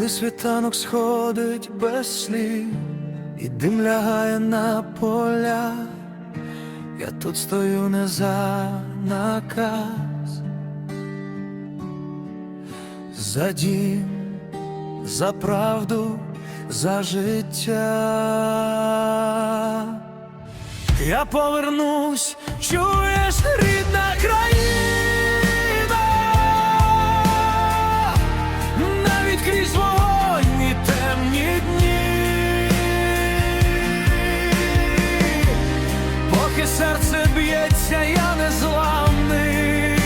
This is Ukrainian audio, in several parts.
Коли світанок сходить без слів, і дим лягає на поля, я тут стою не за наказ, за дім, за правду, за життя. Я повернусь, чуєш, рідна країна, серце б'ється, я не зламний,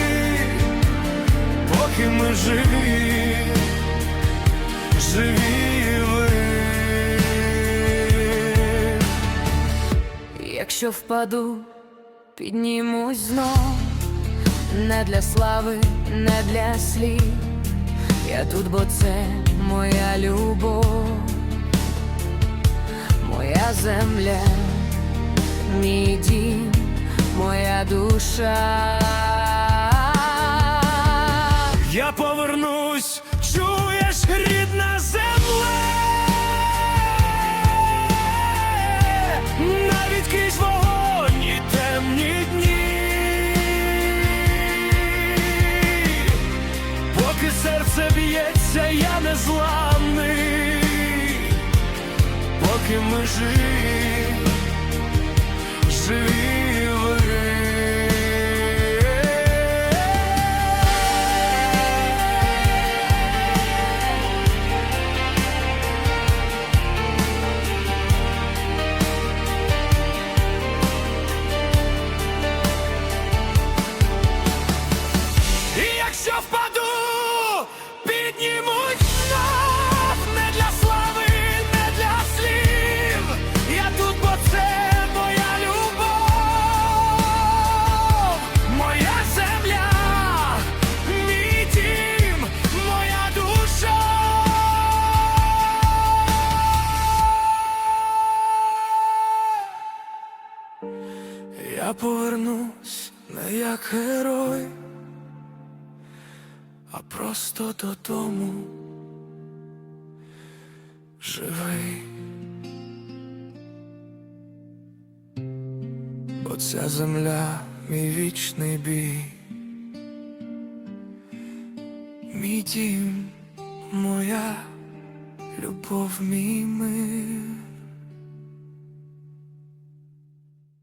поки ми живі, живі ви. Якщо впаду, піднімусь знов, не для слави, не для слів. Я тут, бо це моя любов, моя земля, мій дім, душа. Я повернусь, чуєш, рідна земле, навіть крізь вогонь темні дні, поки серце б'ється, я не зламний, поки ми живі Я повернусь не як герой а просто додому живий. Бо ця земля мій вічний бій, мій дім, моя любов, мій мир.